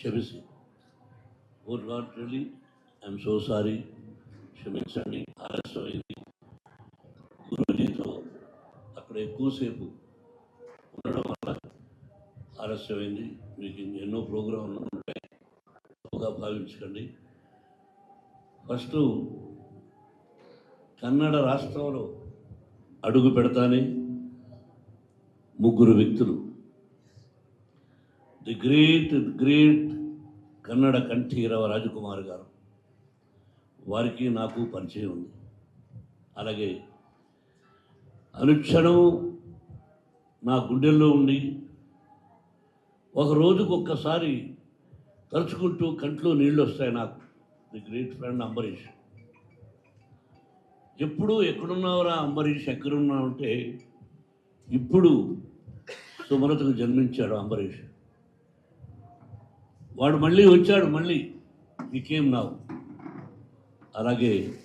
క్షమిసి oh god really I'm so sorry క్షమించండి ఆలస్యమైంది. గురుజీతో అక్కడ ఎక్కువసేపు ఉండడం వల్ల ఆలస్యమైంది. మీకు ఎన్నో ప్రోగ్రాంలు ఉంటాయి. బాగా భావించకండి. ఫస్ట్ కన్నడ రాష్ట్రంలో అడుగు పెడతానే ముగ్గురు వ్యక్తులు. The great great Kannada Kanteerava Rajkumar garu. వారికి నాకు పరిచయం ఉంది. అలాగే అనుక్షణం నా గుండెల్లో ఉండి ఒక రోజుకు ఒక్కసారి తలుచుకుంటూ కంట్లో నీళ్ళు వస్తాయి నాకు. The great friend Ambareesh. ఎప్పుడు ఎక్కడున్నావురా అంబరీష్? ఎక్కడున్నావు అంటే ఇప్పుడు సుమరతకు జన్మించాడు అంబరీష్. వాడు మళ్ళీ వచ్చాడు మళ్ళీ వికేమ్ నావు అలాగే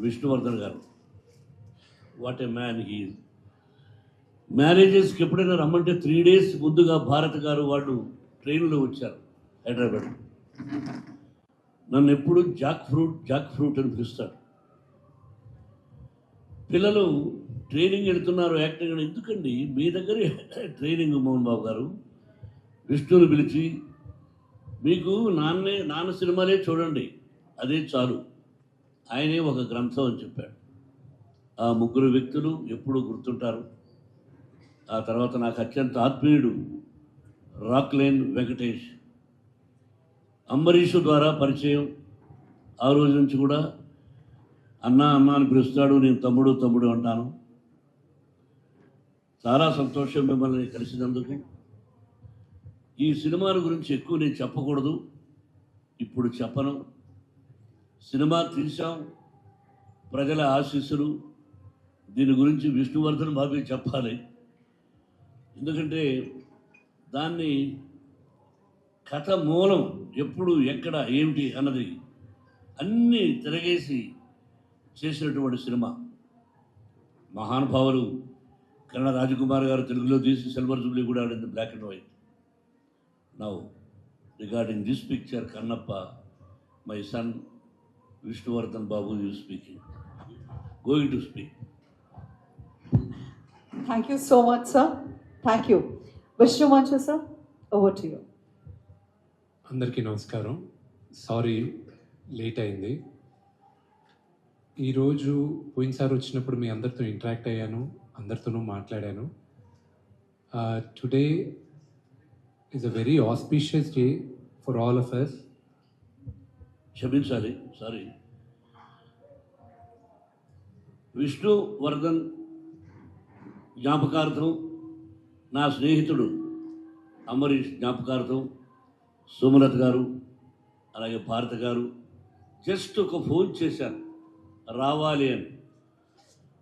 Vishnuvardhan garu. What a man he మ్యారేజెస్కి ఎప్పుడైనా రమ్మంటే త్రీ డేస్ ముందుగా భారత్ గారు వాళ్ళు ట్రైన్లో వచ్చారు హైదరాబాద్. నన్ను ఎప్పుడు జాక్ ఫ్రూట్ జాక్ ఫ్రూట్ అని పిలుస్తాడు. పిల్లలు ట్రైనింగ్ వెళ్తున్నారు యాక్టింగ్ ఎందుకండి? మీ దగ్గరే ట్రైనింగ్ మోహన్ బాబు గారు విష్ణుని పిలిచి మీకు నాన్నే నాన్న సినిమాలే చూడండి. అదే చాలు. ఆయనే ఒక గ్రంథం అని చెప్పాడు. ఆ ముగ్గురు వ్యక్తులు ఎప్పుడూ గుర్తుంటారు? ఆ తర్వాత నాకు అత్యంత ఆత్మీయుడు రాక్లేన్ వెంకటేష్. అంబరీషు ద్వారా పరిచయం. ఆ రోజు నుంచి కూడా అన్న అన్న అని పిలుస్తాడు నేను తమ్ముడు తమ్ముడు అంటాను. చాలా సంతోషం మిమ్మల్ని కలిసినందుకు. ఈ సినిమాల గురించి ఎక్కువ నేను చెప్పకూడదు. ఇప్పుడు చెప్పను. సినిమా తీసాం ప్రజల ఆశీస్సులు. దీని గురించి విష్ణువర్ధన్ బాబు చెప్పాలి. ఎందుకంటే దాన్ని కథ మూలం ఎప్పుడు ఎక్కడ ఏమిటి అన్నది అన్నీ తిరగేసి చేసినటువంటి సినిమా. మహానుభావులు కన్నడ రాజకుమార్ గారు తెలుగులో తీసి సిల్వర్ జూబ్లీ కూడా ఆడింది black and white. Now regarding this picture Kannappa my son Vishnuvardhan Babu you speaking going to speak Thank you so much, sir. Thank you. Vishnu Manchu, sir, over to you. అందరికీ నమస్కారం sorry late అయింది ఈరోజు పోయినసారి వచ్చినప్పుడు మీ అందరితో interact అయ్యాను అందరితోనూ మాట్లాడాను today is a very auspicious day for all of us క్షమించాలి సారీ విష్ణువర్ధన్ జ్ఞాపకార్థం నా స్నేహితుడు అమరీష్ జ్ఞాపకార్థం సోమలత్ గారు అలాగే భారత గారు జస్ట్ ఒక ఫోన్ చేశాను. రావాలి అని.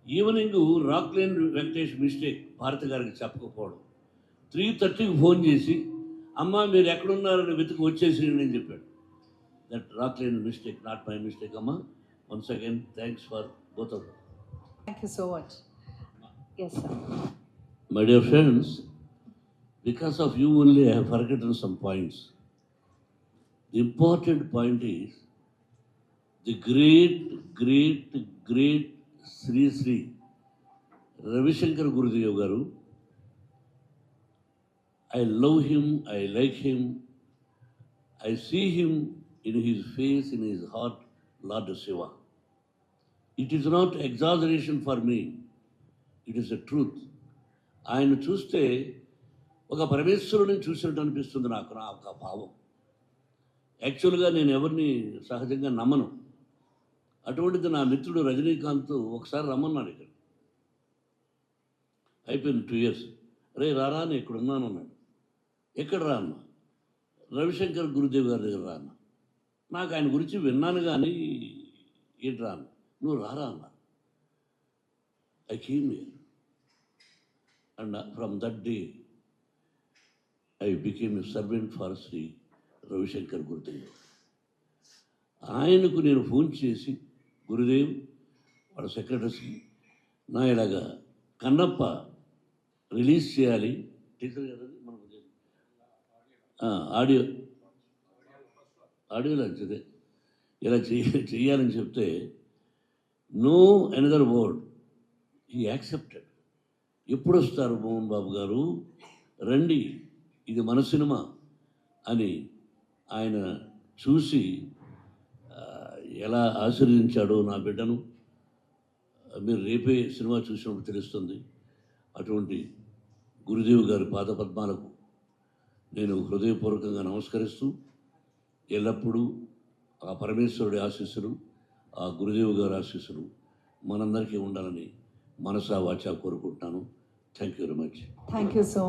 ఈవినింగ్ రాక్లేన్ వెంకటేష్ మిస్టేక్ భారత గారికి చెప్పకపోవడం. త్రీ థర్టీకి ఫోన్ చేసి అమ్మ మీరు ఎక్కడున్నారని వెతుకు వచ్చేసి నేను చెప్పాడు. దట్ నాట్ లేని మిస్టేక్ నాట్ మై మిస్టేక్ అమ్మ. Once again thanks for both of thank you so much my dear friends because of you only I forget some points the important point is the great great great Shri Shri Ravishankar Gurudev garu I love him, I like him, I see him in his face, in his heart, Lord Shiva. It is not exaggeration for me it is a truth ఆయన చూస్తే ఒక పరమేశ్వరుని చూసినట్టు అనిపిస్తుంది నాకు నా ఒక భావం. యాక్చువల్గా నేను ఎవరిని సహజంగా నమ్మను. అటువంటిది నా మిత్రుడు రజనీకాంత్ ఒకసారి రమ్మన్నాడు ఇక్కడ. అయిపోయింది టూ ఇయర్స్ రే రారా నేను ఇక్కడ ఉన్నాను అన్నాడు. ఎక్కడ రాను? రవిశంకర్ గురుదేవ్ గారి దగ్గర రాను. నాకు ఆయన గురించి విన్నాను కానీ ఏంటి రాను. నువ్వు రారా అన్న I came here and from that day I became a servant for Shri Ravishankar Gurudev ఆయనకు నేను ఫోన్ చేసి గురుదేవ్ వాళ్ళ సెక్రటరీస్కి నా ఇలాగా కన్నప్ప రిలీజ్ చేయాలి. Teacher garu audio. ఆడియో లాంటిదే ఇలా చెయ్య చెయ్యాలని చెప్తే నో అనదర్ వర్డ్. ఈ యాక్సెప్టెడ్ ఎప్పుడు వస్తారు మోహన్ బాబు గారు? రండి ఇది మన సినిమా. అని ఆయన చూసి ఎలా ఆశీర్వదించాడో నా బిడ్డను? మీరు రేపే సినిమా చూసినప్పుడు తెలుస్తుంది. అటువంటి గురుదేవ్ గారి పాదపద్మాలకు నేను హృదయపూర్వకంగా నమస్కరిస్తూ ఎల్లప్పుడూ ఆ పరమేశ్వరుడి ఆశీస్సులు ఆ గురుదేవు గారి ఆశీస్సులు మనందరికీ ఉండాలని మనసా వాచా కోరుకుంటున్నాను. Thank you very much thank you so